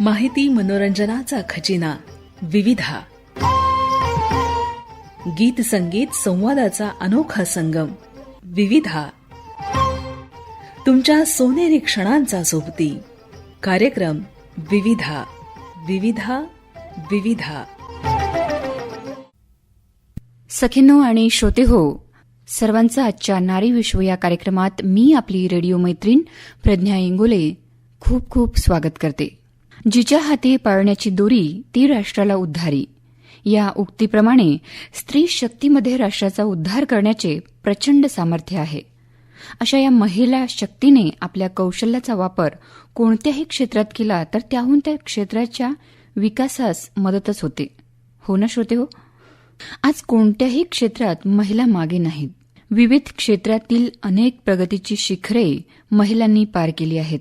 माहिती मनोरंजनाचा खजिना विविधा. गीत संगीत संवादाचा अनोखा संगम विविधा. तुमच्या सोनेरी क्षणांचा सोबती कार्यक्रम विविधा. विविधा विविधा. सखिनो आणि श्रोते हो सर्वांचं आजच्या नारी विश्व या कार्यक्रमात मी आपली रेडिओ मैत्रीण प्रज्ञा इंगोले खूप खूप स्वागत करते. जिच्या हाती पाळण्याची दोरी ती राष्ट्राला उद्धारी. या उक्तीप्रमाणे स्त्री शक्तीमध्ये राष्ट्राचा उद्धार करण्याचे प्रचंड सामर्थ्य आहे. अशा या महिला शक्तीने आपल्या कौशल्याचा वापर कोणत्याही क्षेत्रात केला तर त्याहून त्या क्षेत्राच्या विकासास मदतच होते. हो ना श्रोते हो? आज कोणत्याही क्षेत्रात महिला मागे नाहीत. विविध क्षेत्रातील अनेक प्रगतीची शिखरे महिलांनी पार केली आहेत.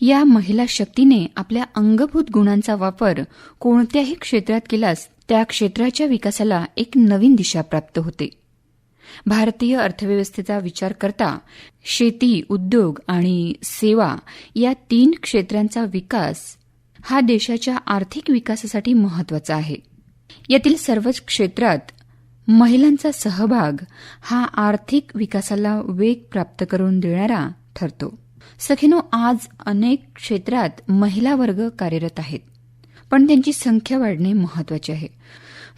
या महिला शक्तीने आपल्या अंगभूत गुणांचा वापर कोणत्याही क्षेत्रात केल्यास त्या क्षेत्राच्या विकासाला एक नवीन दिशा प्राप्त होते. भारतीय अर्थव्यवस्थेचा विचार करता शेती उद्योग आणि सेवा या तीन क्षेत्रांचा विकास हा देशाच्या आर्थिक विकासासाठी महत्त्वाचा आहे. यातील सर्वच क्षेत्रात महिलांचा सहभाग हा आर्थिक विकासाला वेग प्राप्त करून देणारा ठरतो. सखीनो आज अनेक क्षेत्रात महिला वर्ग कार्यरत आहेत. पण त्यांची संख्या वाढणे महत्त्वाचे आहे.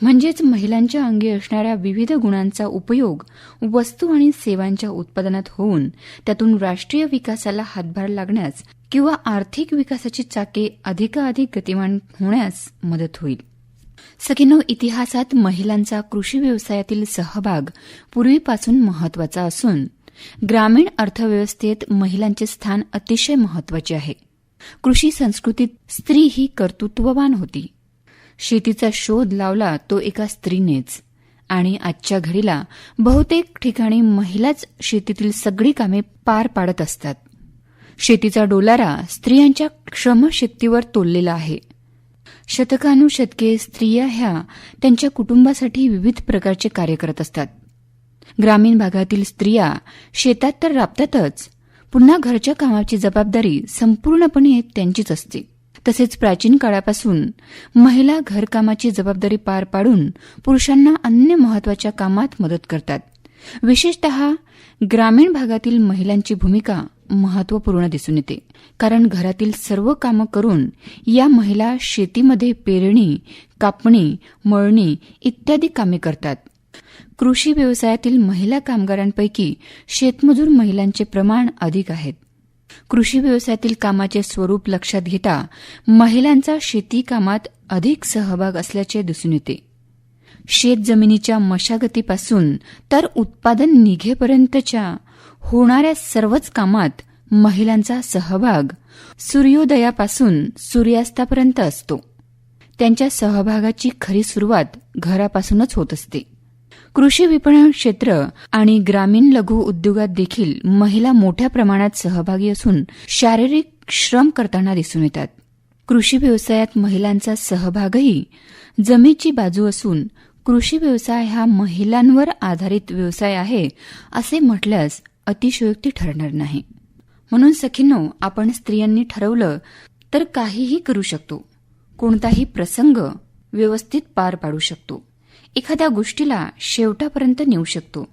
म्हणजेच महिलांच्या अंगी असणाऱ्या विविध गुणांचा उपयोग वस्तू आणि सेवांच्या उत्पादनात होऊन त्यातून राष्ट्रीय विकासाला हातभार लागण्यास किंवा आर्थिक विकासाची चाके अधिकाधिक गतिमान होण्यास मदत होईल. सखिनो इतिहासात महिलांचा कृषी व्यवसायातील सहभाग पूर्वीपासून महत्त्वाचा असून ग्रामीण अर्थव्यवस्थेत महिलांचे स्थान अतिशय महत्त्वाचे आहे. कृषी संस्कृतीत स्त्री ही कर्तृत्ववान होती. शेतीचा शोध लावला तो एका स्त्रीनेच. आणि आजच्या घडीला बहुतेक ठिकाणी महिलाच शेतीतील सगळी कामे पार पाडत असतात. शेतीचा डोलारा स्त्रियांच्या श्रमशक्तीवर तोललेला आहे. शतकानुशतके स्त्रिया ह्या त्यांच्या कुटुंबासाठी विविध प्रकारचे कार्य करत असतात. ग्रामीण भागातील स्त्रिया शेतात तर राबतातच. पुन्हा घरच्या कामाची जबाबदारी संपूर्णपणे त्यांचीच असते. तसेच प्राचीन काळापासून महिला घरकामाची जबाबदारी पार पाडून पुरुषांना अन्य महत्त्वाच्या कामात मदत करतात. विशेषत ग्रामीण भागातील महिलांची भूमिका महत्त्वपूर्ण दिसून येते. कारण घरातील सर्व कामं करून या महिला शेतीमध्ये पेरणी कापणी मळणी इत्यादी कामे करतात. कृषी व्यवसायातील महिला कामगारांपैकी शेतमजूर महिलांचे प्रमाण अधिक आहेत. कृषी व्यवसायातील कामाचे स्वरूप लक्षात घेता महिलांचा शेती कामात अधिक सहभाग असल्याचे दिसून येते. शेत जमिनीच्या मशागतीपासून तर उत्पादन निघेपर्यंतच्या होणाऱ्या सर्वच कामात महिलांचा सहभाग सूर्योदयापासून सूर्यास्तापर्यंत असतो. त्यांच्या सहभागाची खरी सुरुवात घरापासूनच होत असते. कृषी विपणन क्षेत्र आणि ग्रामीण लघु उद्योगात देखील महिला मोठ्या प्रमाणात सहभागी असून शारीरिक श्रम करताना दिसून येतात. कृषी व्यवसायात महिलांचा सहभागही जमेची बाजू असून कृषी व्यवसाय हा महिलांवर आधारित व्यवसाय आहे असे म्हटल्यास अतिशयोक्ती ठरणार नाही. म्हणून सखींनो आपण स्त्रियांनी ठरवलं तर काहीही करू शकतो. कोणताही प्रसंग व्यवस्थित पार पाडू शकतो. एखाद्या गोष्टीला शेवटापर्यंत नेऊ शकतो.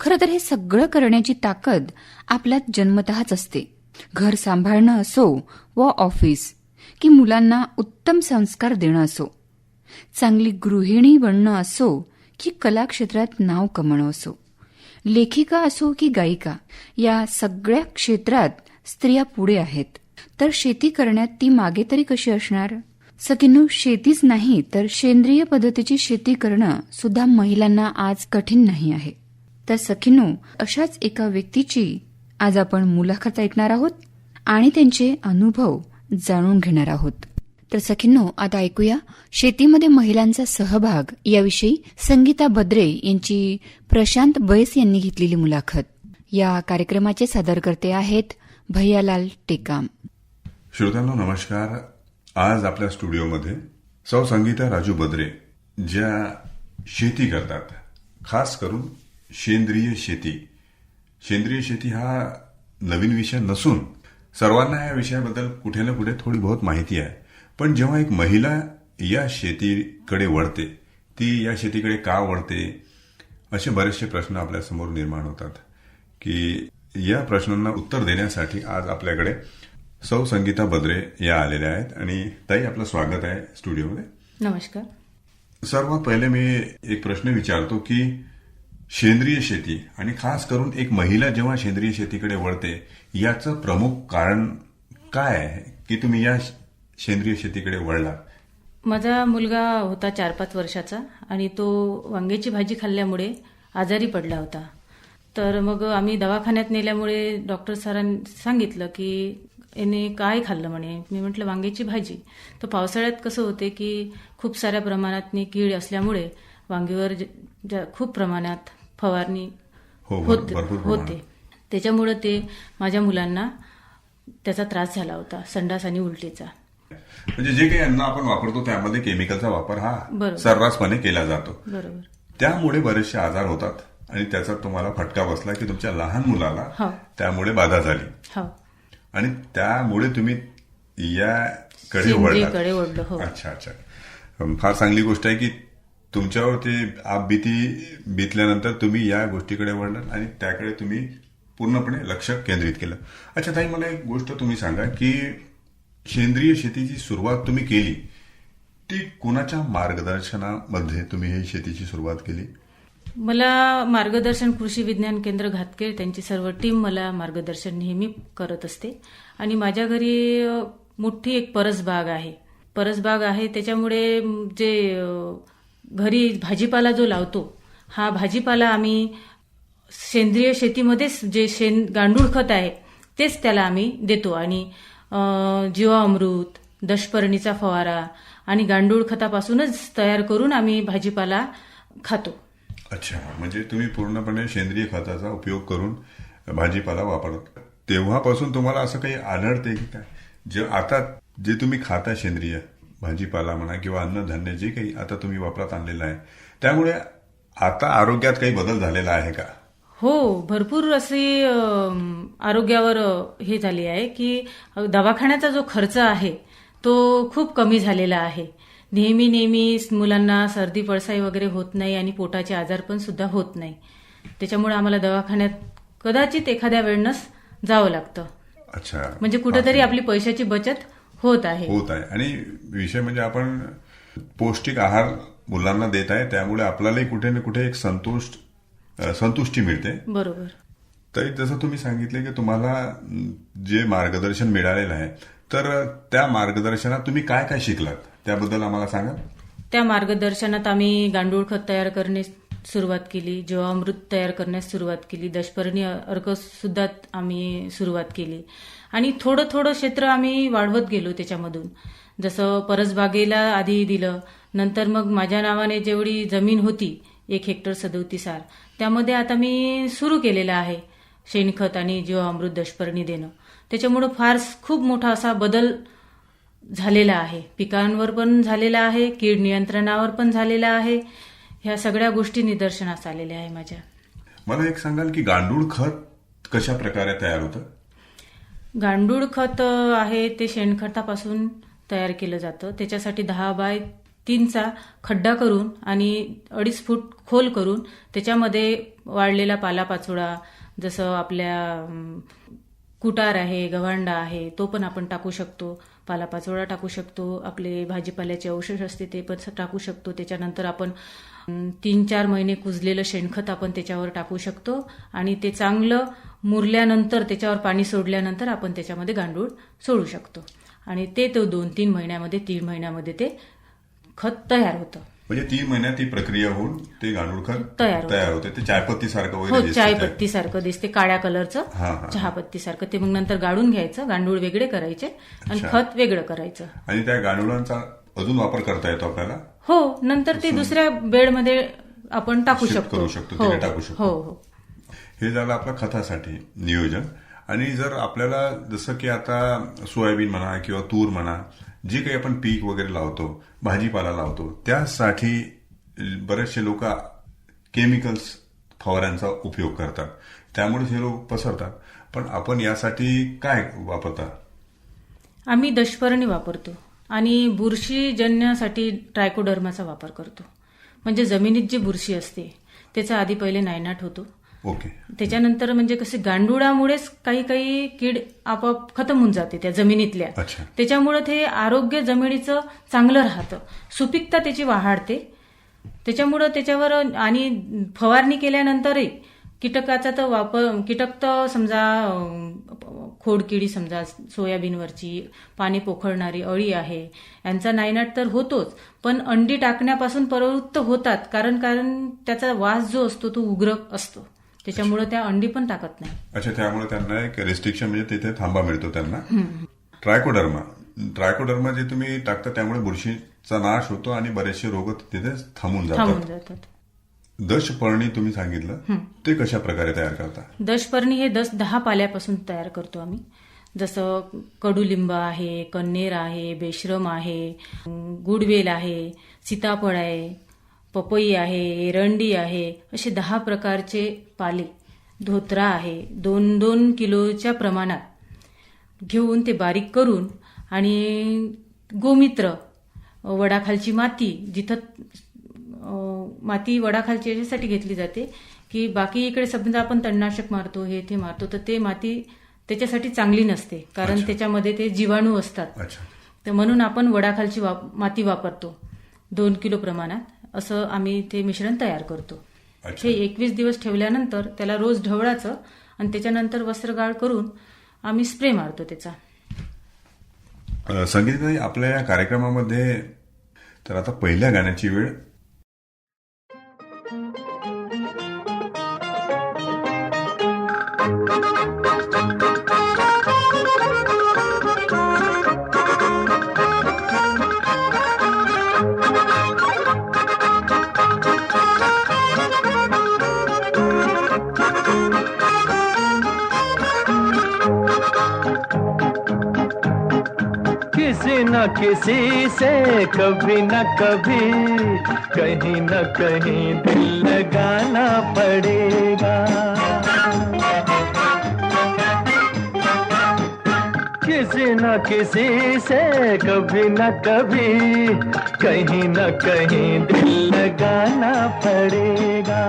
खरं तर हे सगळं करण्याची ताकद आपल्यात जन्मतःच असते. घर सांभाळणं असो व ऑफिस की मुलांना उत्तम संस्कार देणं असो. चांगली गृहिणी बनणं असो की कला क्षेत्रात नाव कमवणं असो. लेखिका असो की गायिका या सगळ्या क्षेत्रात स्त्रिया पुढे आहेत. तर शेती करण्यात ती मागे तरी कशी असणार? सकिनो शेतीच नाही तर सेंद्रिय पद्धतीची शेती करणं सुद्धा महिलांना आज कठीण नाही आहे. तर सखिनो अशाच एका व्यक्तीची आज आपण मुलाखत ऐकणार आहोत आणि त्यांचे अनुभव जाणून घेणार आहोत. तर सखिनो आता ऐकूया. शेतीमध्ये महिलांचा सहभाग याविषयी संगीता बद्रे यांची प्रशांत बैस यांनी घेतलेली मुलाखत. या कार्यक्रमाचे सादरकर्ते आहेत भैयालाल टेकाम. श्रोत्यांना नमस्कार. आज आपल्या स्टुडिओमध्ये सौ संगीता राजू बद्रे ज्या शेती करतात खास करून सेंद्रिय शेती. सेंद्रिय शेती हा नवीन विषय नसून सर्वांना या विषयाबद्दल कुठे ना कुठे थोडी बहुत माहिती आहे. पण जेव्हा एक महिला या शेतीकडे वळते ती या शेतीकडे का वळते असे बरेचसे प्रश्न आपल्यासमोर निर्माण होतात की या प्रश्नांना उत्तर देण्यासाठी आज आपल्याकडे सौ संगीता बद्रे या आलेल्या आहेत आणि ताई आपलं स्वागत आहे स्टुडिओमध्ये. नमस्कार. सर्वात पहिले मी एक प्रश्न विचारतो की सेंद्रिय शेती आणि खास करून एक महिला जेव्हा सेंद्रिय शेतीकडे वळते याचं प्रमुख कारण काय आहे की तुम्ही या सेंद्रिय शेतीकडे वळला माझा मुलगा होता चार पाच वर्षाचा आणि तो वांग्याची भाजी खाल्ल्यामुळे आजारी पडला होता. तर मग आम्ही दवाखान्यात नेल्यामुळे डॉक्टर सरांनी सांगितलं की याने काय खाल्लं म्हणे? मी म्हटलं वांग्याची भाजी. तर पावसाळ्यात कसं होते की खूप साऱ्या प्रमाणात कीड असल्यामुळे वांगीवर खूप प्रमाणात फवारणी हो होत. होते. त्याच्यामुळे ते माझ्या मुलांना त्याचा त्रास झाला होता संडास आणि उलटीचा. म्हणजे जे काही अन्न आपण वापरतो त्यामध्ये केमिकलचा वापर हा. सर्रासपणे केला जातो. बरोबर. त्यामुळे बरेचसे आजार होतात आणि त्याचा तुम्हाला फटका बसला की तुमच्या लहान मुलाला हो. त्यामुळे बाधा झाली. हो. आणि त्यामुळे तुम्ही याकडे ओढलं हो. अच्छा अच्छा. फार चांगली गोष्ट आहे की तुमच्यावर ते आप भीती बितल्यानंतर तुम्ही या गोष्टीकडे वळलात आणि त्याकडे तुम्ही पूर्णपणे लक्ष केंद्रित केलं. अच्छा ताई मला एक गोष्ट तुम्ही सांगा की सेंद्रिय शेतीची सुरुवात तुम्ही केली ती कुणाच्या मार्गदर्शनामध्ये तुम्ही ही शेतीची सुरुवात केली? मला मार्गदर्शन कृषी विज्ञान केंद्र घातकेर त्यांची सर्व टीम मला मार्गदर्शन नेहमी करत असते. आणि माझ्या घरी मोठी एक परसबाग आहे. परसबाग आहे त्याच्यामुळे जे घरी भाजीपाला जो लावतो हा भाजीपाला आम्ही सेंद्रिय शेतीमध्येच जे शेण गांडूळ खत आहे तेच त्याला आम्ही देतो. आणि अ, जीवामृत दशपर्णीचा फवारा आणि गांडूळ खतापासूनच तयार करून आम्ही भाजीपाला खातो. अच्छा. म्हणजे तुम्ही पूर्णपणे सेंद्रिय खताचा उपयोग करून भाजीपाला वापरत तेव्हापासून तुम्हाला असं काही आढळते की काय? जे आता जे तुम्ही खाता सेंद्रिय भाजीपाला म्हणा किंवा अन्नधान्य जे काही आता तुम्ही वापरात आणलेलं आहे त्यामुळे आता आरोग्यात काही बदल झालेला आहे का? हो भरपूर अशी आरोग्यावर हे झाली आहे की दवाखान्याचा जो खर्च आहे तो खूप कमी झालेला आहे. नेहमी नेहमी मुलांना सर्दी पडसाई वगैरे होत नाही आणि पोटाचे आजार पण सुद्धा होत नाही. त्याच्यामुळे आम्हाला दवाखान्यात कदाचित एखाद्या वेळेनंच जावं लागतं. अच्छा. म्हणजे कुठेतरी आपली पैशाची बचत होत आहे. होत आहे. आणि विषय म्हणजे आपण पौष्टिक आहार मुलांना देत आहे त्यामुळे आपल्यालाही कुठे ना कुठे एक संतुष्ट संतुष्टी मिळते. बरोबर. तरी जसं तुम्ही सांगितले की तुम्हाला जे मार्गदर्शन मिळालेलं आहे तर त्या मार्गदर्शनात तुम्ही काय काय शिकलात? त्याबद्दल आम्हाला सांगा. त्या मार्गदर्शनात आम्ही गांडूळ खत तयार करण्यास सुरुवात केली जीवामृत तयार करण्यास सुरुवात केली दशपर्णी अर्क सुद्धा आम्ही सुरुवात केली. आणि थोडं थोडं क्षेत्र आम्ही वाढवत गेलो त्याच्यामधून. जसं परसबागेला आधी दिलं नंतर मग माझ्या नावाने जेवढी जमीन होती एक हेक्टर सदोतीसार त्यामध्ये आता मी सुरू केलेलं आहे शेणखत आणि जीवामृत दशपर्णी देणं. त्याच्यामुळं फार खूप मोठा असा बदल झालेला आहे. पिकांवर पण झालेला आहे कीड नियंत्रणावर पण झालेला आहे. ह्या सगळ्या गोष्टी निदर्शनास आलेल्या आहे माझ्या. मला एक सांगाल की गांडूळ खत कशा प्रकारे तयार होतं? गांडूळ खत आहे ते शेणखतापासून तयार केलं जातं. त्याच्यासाठी दहा बाय तीनचा खड्डा करून आणि अडीच फूट खोल करून त्याच्यामध्ये वाढलेला पालापाचोळा जसं आपल्या कुटार आहे गव्हांडा आहे तो पण आपण टाकू शकतो. पालापाचोळा टाकू शकतो आपले भाजीपाल्याचे अवशेष असते ते पण टाकू शकतो. त्याच्यानंतर आपण तीन चार महिने कुजलेलं शेणखत आपण त्याच्यावर टाकू शकतो आणि ते चांगलं मुरल्यानंतर त्याच्यावर पाणी सोडल्यानंतर आपण त्याच्यामध्ये गांडूळ सोडू शकतो. आणि ते तो दोन तीन महिन्यामध्ये तीन महिन्यामध्ये ते खत तयार होतं. म्हणजे तीन महिन्यात ती प्रक्रिया होऊन ते गांडूळ खत तयार होतं. तयार होते ते चायपत्ती सारखं हो वगैरे दिसतं चाय ते. पत्ती सारखं दिसते काळ्या कलरचं हा, हा. चहापत्ती सारखं ते मग नंतर गाळून घ्यायचं गांडूळ वेगळे करायचे आणि. खत वेगळं करायचं आणि त्या गांडुळांचा अजून वापर करता येतो आपल्याला हो नंतर ते दुसऱ्या बेडमध्ये आपण टाकू शकतो करू शकतो, हो टाकू शकतो. हो हो हे झालं आपलं खतासाठी नियोजन आणि जर आपल्याला जसं की आता सोयाबीन म्हणा किंवा तूर म्हणा जे काही आपण पीक वगैरे लावतो भाजीपाला लावतो त्यासाठी बरेचसे लोक केमिकल्स फवाऱ्यांचा उपयोग करतात. त्यामुळे हे रोग पसरतात. पण आपण यासाठी काय वापरता? आम्ही दशपर्णी वापरतो आणि बुरशीजन्यासाठी ट्रायकोडर्माचा वापर करतो. म्हणजे जमिनीत जी बुरशी असते त्याचा आधी पहिले नायनाट होतो. ओके. त्याच्यानंतर म्हणजे कसे गांडुळामुळेच काही काही कीड आपोआप खतम होऊन जाते त्या जमिनीतल्या. त्याच्यामुळं ते आरोग्य जमिनीचं चांगलं राहतं. सुपीकता त्याची वाढते. त्याच्यामुळं त्याच्यावर आणि फवारणी केल्यानंतरही कीटकाचा तर वापर कीटक तर समजा खोडकिडी समजा सोयाबीनवरची पाणी पोखरणारी अळी आहे यांचा नायनाट तर होतोच पण अंडी टाकण्यापासून प्रवृत्त होतात कारण कारण त्याचा वास जो असतो तो उग्र असतो. त्याच्यामुळं त्या अंडी पण टाकत नाही. अच्छा त्यामुळे त्यांना एक रेस्ट्रिक्शन म्हणजे तिथे थांबा मिळतो त्यांना. ट्रायकोडर्मा. ट्रायकोडर्मा जे तुम्ही टाकता त्यामुळे बुरशीचा नाश होतो आणि बरेचसे रोग तिथे थांबून जातात. दशपर्णी तुम्ही सांगितलं ते कशा प्रकारे तयार करता? दशपर्णी हे दस दहा पाल्यापासून तयार करतो आम्ही. जसं कडुलिंब आहे कन्नेर आहे बेश्रम आहे गुडवेल आहे सीताफळ आहे पपई आहे एरंडी आहे असे दहा प्रकारचे पाले. धोत्रा आहे दोन दोन किलोच्या प्रमाणात. घेऊन ते बारीक करून आणि गोमित्र वडाखालची माती जिथं माती वडाखालची याच्यासाठी घेतली जाते की बाकी इकडे समजा आपण तणनाशक मारतो हे ते मारतो तर ते माती त्याच्यासाठी चांगली नसते कारण. त्याच्यामध्ये ते जीवाणू असतात. तर म्हणून आपण वडाखालची वाप माती वापरतो दोन किलो प्रमाणात. असं आम्ही ते मिश्रण तयार करतो. हे एकवीस दिवस ठेवल्यानंतर त्याला रोज ढवळाचं आणि त्याच्यानंतर वस्त्रगाळ करून आम्ही स्प्रे मारतो त्याचा. अ, संगीताई आपल्या या कार्यक्रमामध्ये तर आता पहिल्या गाण्याची वेळ न किसी से, कभी न कभी कहीं न कहीं दिल लगाना पड़ेगा। किसी न किसी से, कभी न कभी कहीं न कहीं दिल लगाना पड़ेगा।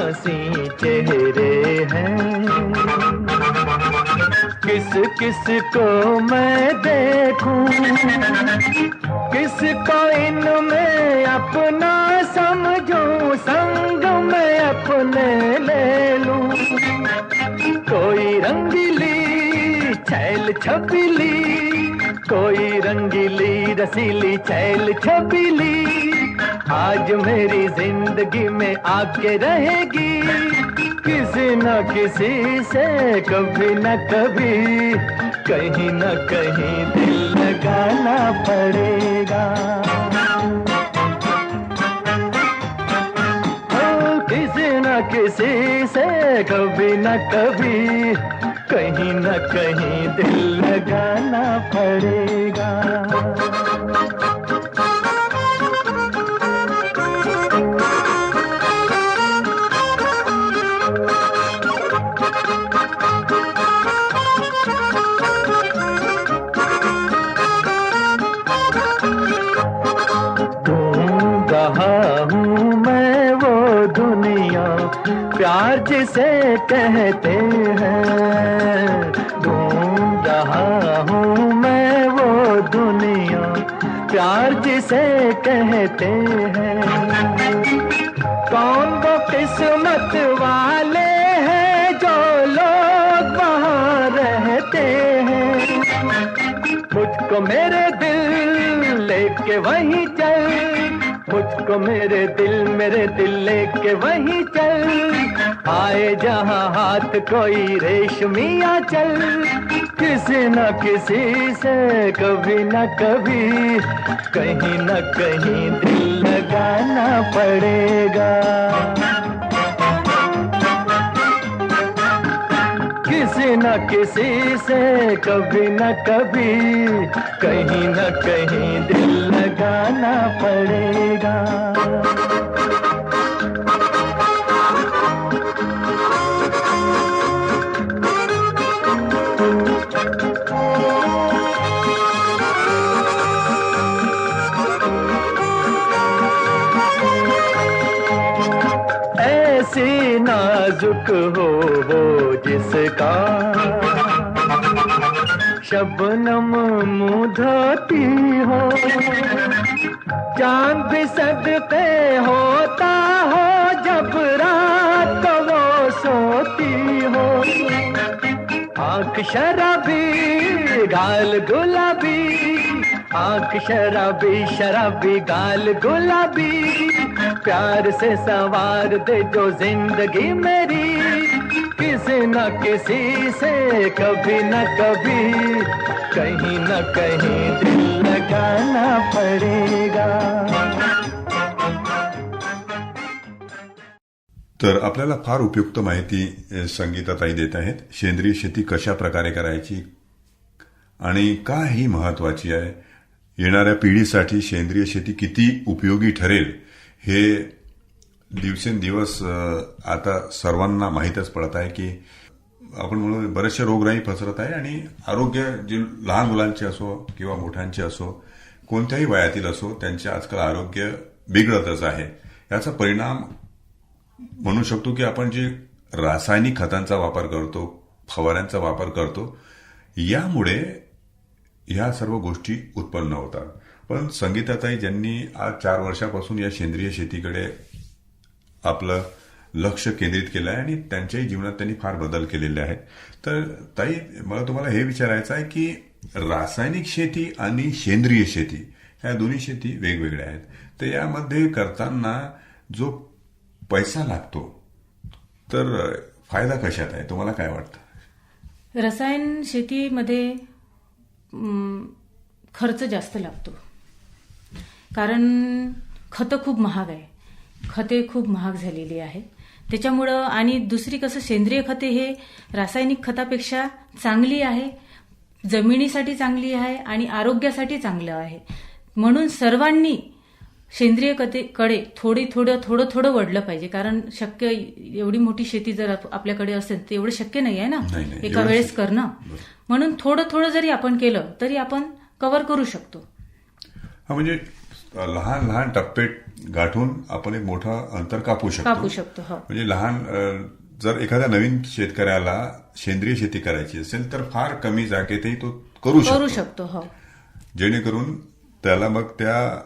हँसी चेहरे हैं। किस किस को मैं देखूँ? किस को इनमें अपना समझूं? संग में अपने ले लूँ। कोई रंगीली छैल छबीली कोई रंगीली रसीली छैल छबीली आज मेरी ज़िंदगी में आके रहेगी। किसी न किसी से कभी न कभी कहीं न कहीं दिल लगाना पड़ेगा। ओ, किसी न किसी से कभी न कभी कहीं न कहीं दिल लगाना पड़ेगा। जिसे कहते हैं, ढूंढ रहा हूँ मैं वो दुनिया। प्यार जिसे कहते हैं। कौन वो किस्मत वाले हैं जो लोग वहाँ रहते हैं? मुझको मेरे दिल लेके वहीं चल मुझको मेरे दिल मेरे दिल लेके वहीं चल। आए जहाँ हाथ कोई रेशमिया चल। किसी न किसी से, कभी न कभी कहीं न कहीं दिल लगाना पड़ेगा। किसी न किसी से, कभी न कभी कहीं न कहीं दिल लगाना पड़ेगा। ऐसी नाजुक हो जिसका शबनम मुँह धोती हो, चाँद भी होता हो, जब रात को वो सोती हो। आँख शराबी, गाल गुलाबी, आँख शराबी शराबी, गाल गुलाबी, प्यार से सवार दे जो ज़िंदगी मेरी। किसी न किसी से कभी न कभी कहीं न कहीं दिल लगाना पड़ेगा। तर आपल्याला फार उपयुक्त माहिती संगीताताई देत आहेत. सेंद्रिय शेती कशा प्रकारे करायची आणि का ही महत्वाची आहे? येणाऱ्या पिढीसाठी सेंद्रिय शेती किती उपयोगी ठरेल हे दिवसेंदिवस आता सर्वांना माहीतच पडत आहे की आपण म्हणू बरेचसे रोगराई पसरत आहे आणि आरोग्य जे लहान मुलांचे असो किंवा मोठ्यांचे असो कोणत्याही वयातील असो त्यांचे आजकाल आरोग्य बिघडतच आहे. याचा परिणाम म्हणू शकतो की आपण जे रासायनिक खतांचा वापर करतो फवाऱ्यांचा वापर करतो यामुळे ह्या सर्व गोष्टी उत्पन्न होतात. पण संगीताताई ज्यांनी आज चार वर्षापासून या सेंद्रिय शेतीकडे आपलं लक्ष केंद्रित केलं आहे आणि त्यांच्याही जीवनात त्यांनी फार बदल केलेले आहेत. तर ताई मला तुम्हाला हे विचारायचं आहे की रासायनिक शेती आणि सेंद्रिय शेती ह्या दोन्ही शेती वेगवेगळ्या आहेत. तर यामध्ये करताना जो पैसा लागतो तर फायदा कशात आहे? तुम्हाला काय वाटतं? रसायन शेतीमध्ये खर्च जास्त लागतो. कारण खतं खूप महाग आहे. खते खूप महाग झालेली आहे त्याच्यामुळं आणि दुसरी कसं सेंद्रिय खते हे रासायनिक खतापेक्षा चांगली आहे जमिनीसाठी चांगली आहे आणि आरोग्यासाठी चांगलं आहे. म्हणून सर्वांनी सेंद्रिय कथेकडे थोडी थोडं थोडं थोडं वडलं पाहिजे. कारण शक्य एवढी मोठी शेती जर आप- आपल्याकडे असेल तर एवढं शक्य नाही आहे ना. एका वेळेस करणं. म्हणून थोडं थोडं जरी आपण केलं तरी आपण कव्हर करू शकतो. म्हणजे लहान लहान टप्पे गाठून आपण एक मोठं अंतर कापू शकतो. कापू शकतो हो. म्हणजे लहान जर एखाद्या नवीन शेतकऱ्याला सेंद्रिय शेती करायची असेल तर फार कमी जागेतही तो करू करू शकतो. शकतो हो. जेणेकरून त्याला मग त्या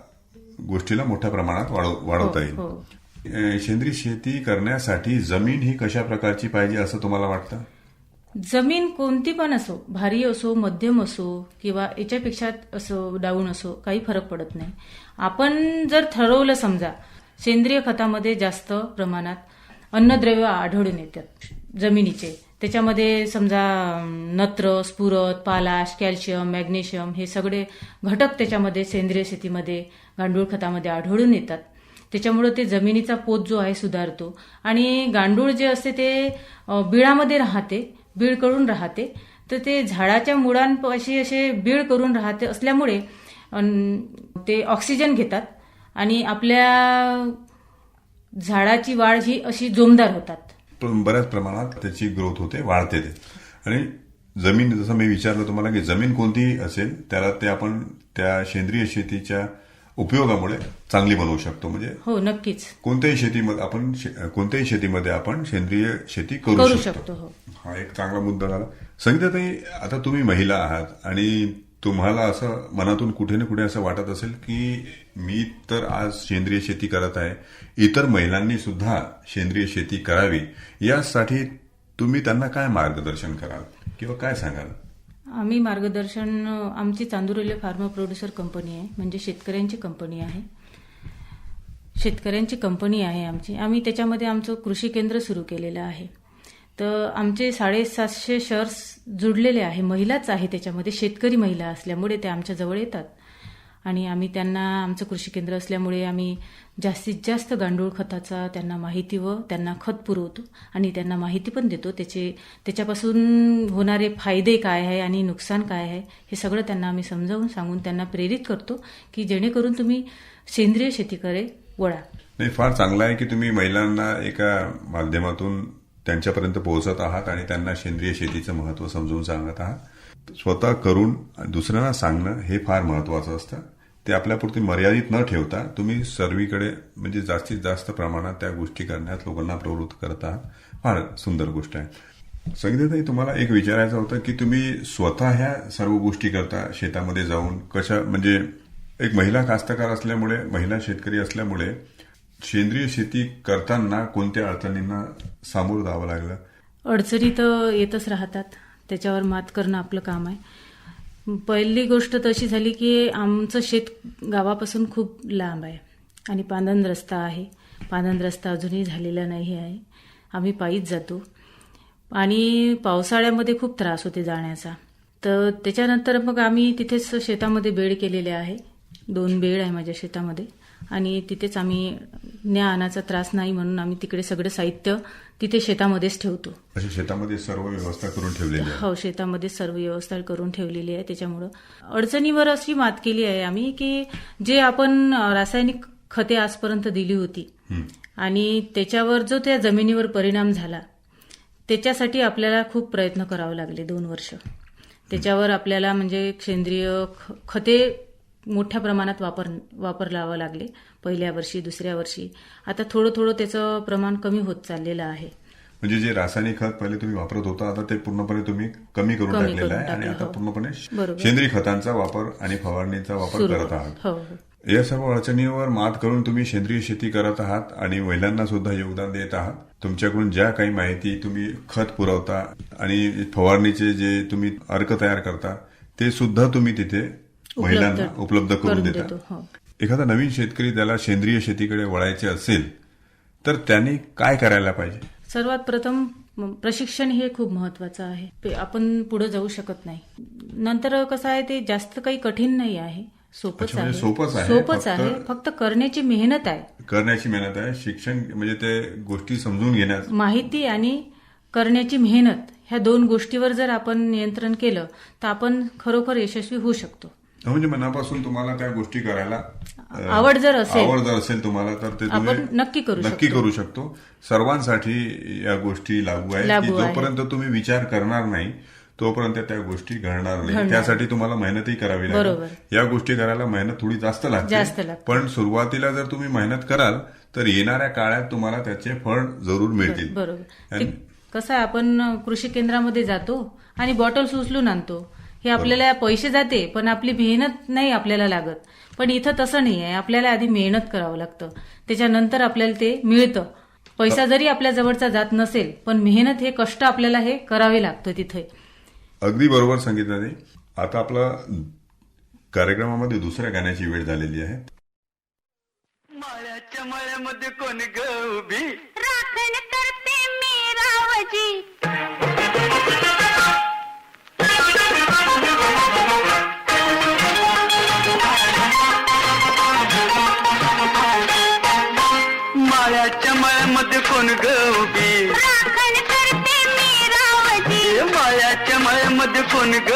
गोष्टीला मोठ्या प्रमाणात वाढव- वाढवता येईल. हो. अ, सेंद्रिय शेती करण्यासाठी जमीन ही कशा प्रकारची पाहिजे असं तुम्हाला वाटतं? जमीन कोणती पण असो भारी असो मध्यम असो किंवा याच्यापेक्षा असो डाऊन असो काही फरक पडत नाही. आपण जर ठरवलं समजा सेंद्रिय खतामध्ये जास्त प्रमाणात अन्नद्रव्य आढळून येतात जमिनीचे. त्याच्यामध्ये समजा नत्र स्फुरत पालाश कॅल्शियम मॅग्नेशियम हे सगळे घटक त्याच्यामध्ये सेंद्रिय शेतीमध्ये गांडूळ खतामध्ये आढळून येतात. त्याच्यामुळं ते जमिनीचा पोत जो आहे सुधारतो. आणि गांडूळ जे असते ते बिळामध्ये राहते बीळ करून राहते. तर ते झाडाच्या मुळांपाशी असे बीळ करून राहते असल्यामुळे ते ऑक्सिजन घेतात आणि आपल्या झाडाची वाढ ही अशी जोमदार होतात. पण बऱ्याच प्रमाणात त्याची ग्रोथ होते वाढते ते. आणि जमीन जसं मी विचारलं तुम्हाला की जमीन कोणतीही असेल त्याला ते आपण त्या सेंद्रिय शेतीच्या उपयोगामुळे चांगली बनवू शकतो. म्हणजे हो नक्कीच. कोणत्याही शेतीमध्ये आपण कोणत्याही शेतीमध्ये आपण सेंद्रिय शेती करू शकतो हो. हा एक चांगला मुद्दा झाला. संगीताताई आता तुम्ही महिला आहात आणि तुम्हाला असं मनातून कुठे ना कुठे असं वाटत असेल की मी तर आज सेंद्रिय शेती करत आहे. इतर महिलांनी सुद्धा सेंद्रिय शेती करावी. यासाठी तुम्ही त्यांना काय मार्गदर्शन कराल? किंवा काय सांगाल? आम्ही मार्गदर्शन आमची चांदुरले फार्मा प्रोड्युसर कंपनी आहे. म्हणजे शेतकऱ्यांची कंपनी आहे. शेतकऱ्यांची कंपनी आहे आमची. आम्ही त्याच्यामध्ये आमचं कृषी केंद्र सुरू केलेलं आहे. तर आमचे साडेसातशे शर्स जुडलेले आहे. महिलाच आहे त्याच्यामध्ये. शेतकरी महिला असल्यामुळे ते आमच्याजवळ येतात. आणि आम्ही त्यांना आमचं कृषी केंद्र असल्यामुळे आम्ही जास्तीत जास्त गांडूळ खताचा त्यांना माहिती व त्यांना खत पुरवतो आणि त्यांना माहिती पण देतो. त्याचे त्याच्यापासून होणारे फायदे काय आहे आणि नुकसान काय आहे हे सगळं त्यांना आम्ही समजावून सांगून त्यांना प्रेरित करतो की जेणेकरून तुम्ही सेंद्रिय शेतीकडे वळा. नाही फार चांगलं आहे की तुम्ही महिलांना एका माध्यमातून त्यांच्यापर्यंत पोहोचत आहात आणि त्यांना सेंद्रिय शेतीचं महत्त्व समजून सांगत आहात. स्वतः करून दुसऱ्यांना सांगणं हे फार महत्वाचं असतं. ते आपल्यापुरती मर्यादित न ठेवता तुम्ही सर्वीकडे म्हणजे जास्तीत जास्त प्रमाणात त्या गोष्टी करण्यात लोकांना प्रवृत्त करत आहात. फार सुंदर गोष्ट आहे. संगीताताई तुम्हाला एक विचारायचं होतं की तुम्ही स्वतः ह्या सर्व गोष्टी करता शेतामध्ये जाऊन कशा म्हणजे एक महिला कास्तकार असल्यामुळे महिला शेतकरी असल्यामुळे सेंद्रिय शेती करताना कोणत्या अडचणींना सामोरं जावं लागलं? अडचणी तर येतच राहतात. त्याच्यावर मात करणं आपलं काम आहे. पहिली गोष्ट तशी झाली की आमचं शेत गावापासून खूप लांब आहे. आणि पांदन रस्ता आहे. पांदन रस्ता अजूनही झालेला नाही आहे. आम्ही पायीच जातो. आणि पावसाळ्यामध्ये खूप त्रास होते जाण्याचा. तर त्याच्यानंतर मग आम्ही तिथेच शेतामध्ये बेड केलेले आहे. दोन बेड आहे माझ्या शेतामध्ये. आणि तिथेच आम्ही न्या आणाचा त्रास नाही म्हणून आम्ही तिकडे सगळं साहित्य तिथे शेतामध्येच ठेवतो. शेतामध्ये सर्व व्यवस्था करून ठेवलेली आहे? हो शेतामध्ये सर्व व्यवस्था करून ठेवलेली आहे. त्याच्यामुळं अडचणीवर अशी मात केली आहे आम्ही की जे आपण रासायनिक खते आजपर्यंत दिली होती आणि त्याच्यावर जो त्या जमिनीवर परिणाम झाला त्याच्यासाठी आपल्याला खूप प्रयत्न करावे लागले दोन वर्ष. त्याच्यावर आपल्याला म्हणजे सेंद्रिय खते मोठ्या प्रमाणात वापर वापरावं लागले पहिल्या वर्षी दुसऱ्या वर्षी. आता थोडं थोडं त्याचं प्रमाण कमी होत चाललेलं आहे. म्हणजे जे रासायनिक खत पहिले तुम्ही वापरत होता आता ते पूर्णपणे तुम्ही कमी करून टाकलेलं आहे आणि आता. पूर्णपणे. सेंद्रिय खतांचा वापर आणि फवारणीचा वापर करत आहात. हो हो. या सर्व अडचणीवर मात करून तुम्ही सेंद्रिय शेती करत आहात आणि महिलांना सुद्धा योगदान देत आहात. तुमच्याकडून ज्या काही माहिती तुम्ही खत पुरवता आणि फवारणीचे जे तुम्ही अर्क तयार करता ते सुद्धा तुम्ही तिथे महिलांना उपलब्ध करून करून देता देतो हो. एखादा नवीन शेतकरी त्याला सेंद्रिय शेतीकडे वळायचे असेल तर त्यांनी काय करायला पाहिजे? सर्वात प्रथम प्रशिक्षण हे खूप महत्वाचं आहे. आपण पुढे जाऊ शकत नाही. नंतर कसं आहे ते जास्त काही कठीण नाही आहे. सोपच आहे म्हणजे सोपंच आहे, सोपच फक्त- आहे. फक्त करण्याची मेहनत आहे. करण्याची मेहनत आहे. शिक्षण म्हणजे ते गोष्टी समजून घेण्यास. माहिती आणि करण्याची मेहनत ह्या दोन गोष्टीवर जर आपण नियंत्रण केलं तर आपण खरोखर यशस्वी होऊ शकतो. म्हणजे मनापासून तुम्हाला त्या गोष्टी करायला आवड जर असेल. आवड जर असेल तुम्हाला तर ते तुम्ही आपण नक्की करू नक्की शकतो. करू शकतो. सर्वांसाठी या गोष्टी लागू आहेत की. जोपर्यंत तुम्ही विचार करणार नाही तोपर्यंत त्या गोष्टी घडणार नाही. त्यासाठी तुम्हाला मेहनतही करावी लागेल. या गोष्टी करायला मेहनत थोडी जास्त जास्त लागते. पण सुरुवातीला जर तुम्ही मेहनत कराल तर येणाऱ्या काळात तुम्हाला त्याचे फळ जरूर मिळतील. बरोबर. कसं आहे आपण कृषी केंद्रामध्ये जातो आणि बॉटल्स उचलून आणतो. हे आपल्याला पैसे जाते पण आपली मेहनत नाही आपल्याला लागत. पण इथं तसं नाही आहे आपल्याला आधी मेहनत करावं लागतं. त्याच्यानंतर आपल्याला ते मिळतं. पैसा जरी आपल्या जवळचा जात नसेल पण मेहनत हे कष्ट आपल्याला हे करावे लागतं तिथे. अगदी बरोबर सांगितलं आता आपला कार्यक्रमामध्ये दुसऱ्या गाण्याची वेळ झालेली आहे. माळ्याच्या मळ्यामध्ये कोण ग उभी? राखण करते मी रावजी. मळ्यामध्ये कोण ग उभी? राखण करते मी रावजी. ए, माळ्याच्या मळ्यामध्ये कोण ग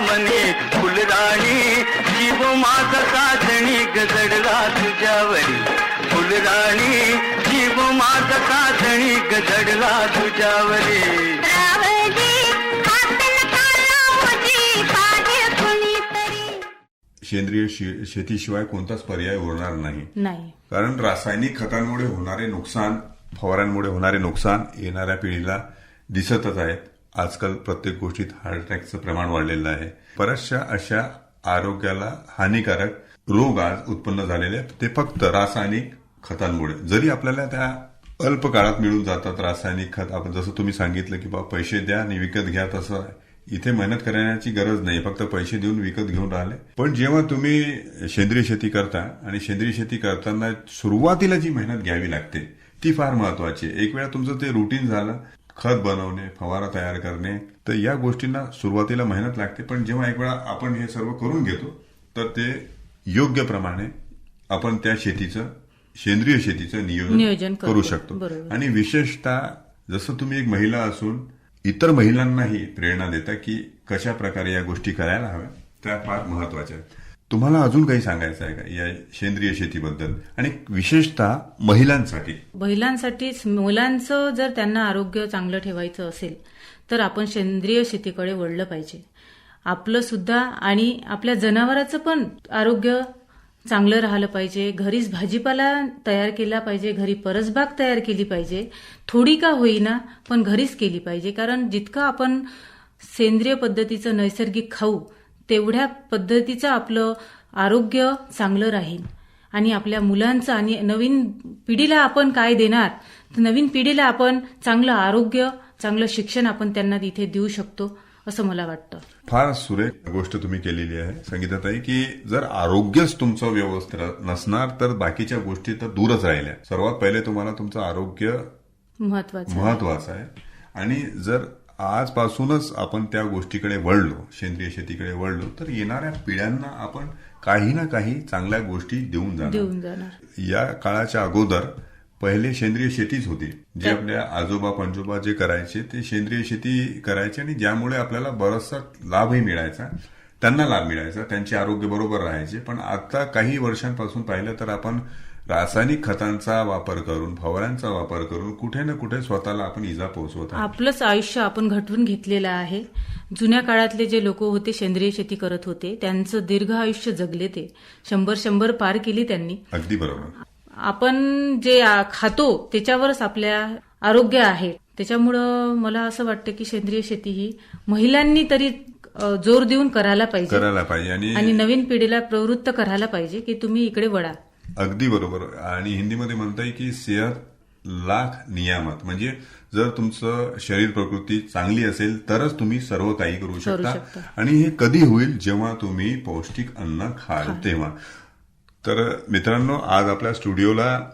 मनी फुलराणी जीव माझा साजणी गजडला तुझ्यावरी. फुलराणी जीव माझा साजणी गजडला तुझ्यावरी. सेंद्रिय शेतीशिवाय कोणताच पर्याय उरणार नाही. नाही. कारण रासायनिक खतांमुळे होणारे नुकसान फवारांमुळे होणारे नुकसान येणाऱ्या पिढीला दिसतच आहेत. आजकाल प्रत्येक गोष्टीत हार्ट अटॅकचं प्रमाण वाढलेलं आहे. बऱ्याचशा अशा आरोग्याला हानिकारक रोग आज उत्पन्न झालेले आहेत. ते फक्त रासायनिक खतांमुळे. जरी आपल्याला त्या अल्प काळात मिळून जातात रासायनिक खत आपण जसं तुम्ही सांगितलं की बा पैसे द्या आणि विकत घ्या तसं इथे मेहनत करण्याची गरज नाही. फक्त पैसे देऊन विकत घेऊन राहिले. पण जेव्हा तुम्ही सेंद्रिय शेती करता आणि सेंद्रिय शेती करताना सुरुवातीला जी मेहनत घ्यावी लागते ती फार महत्वाची आहे. एक वेळा तुमचं ते रुटीन झालं खत बनवणे फवारा तयार करणे तर या गोष्टींना सुरुवातीला मेहनत लागते पण जेव्हा एक वेळा आपण हे सर्व करून घेतो तर ते योग्य प्रमाणे आपण त्या शेतीचं सेंद्रिय शेतीचं नियोजन नियोजन. करू शकतो. आणि विशेषतः जसं तुम्ही एक महिला असून इतर महिलांनाही प्रेरणा देता की कशा प्रकारे या गोष्टी करायला हव्या त्या फार महत्त्वाच्या आहेत तुम्हाला अजून काही सांगायचं आहे का? या सेंद्रिय शेतीबद्दल आणि विशेषतः महिलांसाठी. महिलांसाठीच मुलांचं जर त्यांना आरोग्य चांगलं ठेवायचं असेल तर आपण सेंद्रिय शेतीकडे वळलं पाहिजे. आपलं सुद्धा आणि आपल्या जनावराचं पण आरोग्य चांगलं राहिलं पाहिजे. घरीच भाजीपाला तयार केला पाहिजे घरी परसबाग तयार केली पाहिजे. थोडी का होईना पण घरीच केली पाहिजे. कारण जितकं आपण सेंद्रिय पद्धतीचं नैसर्गिक खाऊ तेवढ्या पद्धतीचं आपलं आरोग्य चांगलं राहील. आणि आपल्या मुलांचं आणि नवीन पिढीला आपण काय देणार तर नवीन पिढीला आपण चांगलं आरोग्य चांगलं शिक्षण आपण त्यांना तिथे देऊ शकतो असं मला वाटतं. फार सुरेख गोष्ट तुम्ही केलेली आहे संगीताताई की जर आरोग्यच तुमचं व्यवस्थित नसणार तर बाकीच्या गोष्टी तर दूरच राहिल्या. सर्वात पहिले तुम्हाला तुमचं आरोग्य महत्वाचं महत्वाचं आहे. आणि जर आजपासूनच आपण त्या गोष्टीकडे वळलो सेंद्रिय शेतीकडे वळलो तर येणाऱ्या पिढ्यांना आपण काही ना काही चांगल्या गोष्टी देऊन जाणार. या काळाच्या अगोदर पहिले सेंद्रिय शेतीच होती. जे आपल्या आजोबा पंजोबा जे करायचे ते सेंद्रिय शेती करायचे आणि ज्यामुळे आपल्याला बराचसा लाभही मिळायचा. त्यांना लाभ मिळायचा त्यांचे आरोग्य बरोबर राहायचे. पण आता काही वर्षांपासून पाहिलं तर आपण रासायनिक खतांचा वापर करून फवाऱ्यांचा वापर करून कुठे ना कुठे स्वतःला आपण इजा पोहोचवत आपलंच आयुष्य आपण घटवून घेतलेलं आहे. जुन्या काळातले जे लोक होते सेंद्रिय शेती करत होते त्यांचं दीर्घ आयुष्य जगले ते. शंभर शंभर पार केली त्यांनी. अगदी बरोबर. आपण जे खातो त्याच्यावरच आपल्या आरोग्य आहे. त्याच्यामुळं मला असं वाटतं की सेंद्रिय शेती ही महिलांनी तरी जोर देऊन करायला पाहिजे. करायला पाहिजे. आणि नवीन पिढीला प्रवृत्त करायला पाहिजे की तुम्ही इकडे वळा. अगदी बरोबर. आणि हिंदीमध्ये म्हणता येईल की सेहत लाख नियामत. म्हणजे जर तुमचं शरीर प्रकृती चांगली असेल तरच तुम्ही सर्व काही करू शकता. शकता. आणि हे कधी होईल? जेव्हा तुम्ही पौष्टिक अन्न खाल. तेव्हा. तर मित्रांनो आज आपल्या स्टुडिओला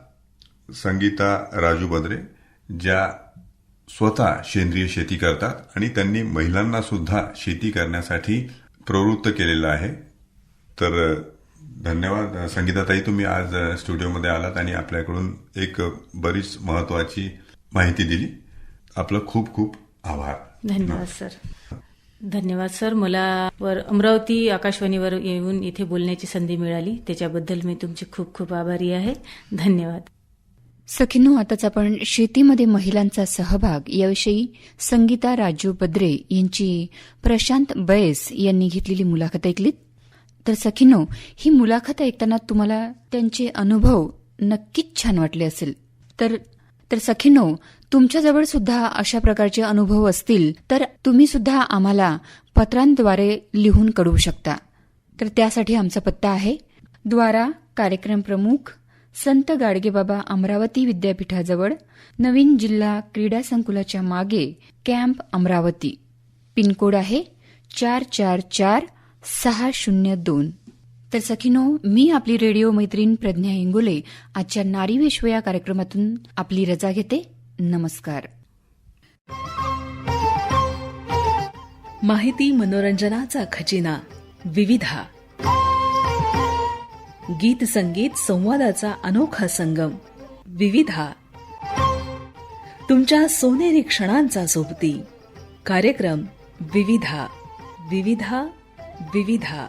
संगीता राजू बद्रे ज्या स्वतः सेंद्रिय शेती करतात आणि त्यांनी महिलांना सुद्धा शेती करण्यासाठी प्रवृत्त केलेलं आहे. तर धन्यवाद. संगीताताई तुम्ही आज स्टुडिओमध्ये आलात आणि आपल्याकडून एक बरीच महत्वाची माहिती दिली. आपलं खूप खूप आभार. धन्यवाद सर. धन्यवाद सर. मला वर अमरावती आकाशवाणीवर येऊन इथे बोलण्याची संधी मिळाली. त्याच्याबद्दल मी तुमची खूप खूप आभारी आहे. धन्यवाद. सखीनो आताच आपण शेतीमध्ये महिलांचा सहभाग याविषयी संगीता राजू बद्रे यांची प्रशांत बयस यांनी घेतलेली मुलाखत ऐकलीत. तर सखीनो ही मुलाखत ऐकताना तुम्हाला त्यांचे अनुभव नक्कीच छान वाटले असेल. तर तर सखीनो तुमच्याजवळ सुद्धा अशा प्रकारचे अनुभव असतील तर तुम्ही सुद्धा आम्हाला पत्रांद्वारे लिहून कळवू शकता. तर त्यासाठी आमचा पत्ता आहे द्वारा कार्यक्रम प्रमुख संत गाडगेबाबा अमरावती विद्यापीठाजवळ नवीन जिल्हा क्रीडा संकुलाच्या मागे कॅम्प अमरावती. पिनकोड आहे चार चार चार सहा शून्य दोन. तर सखीनो मी आपली रेडिओ मैत्रीण प्रज्ञा इंगोले आजच्या नारी विश्व या कार्यक्रमातून आपली रजा घेते. नमस्कार. माहिती मनोरंजनाचा खजिना विविधा. गीत संगीत संवादाचा अनोखा संगम विविधा. तुमच्या सोनेरी क्षणांचा सोबती कार्यक्रम विविधा. विविधा विविधा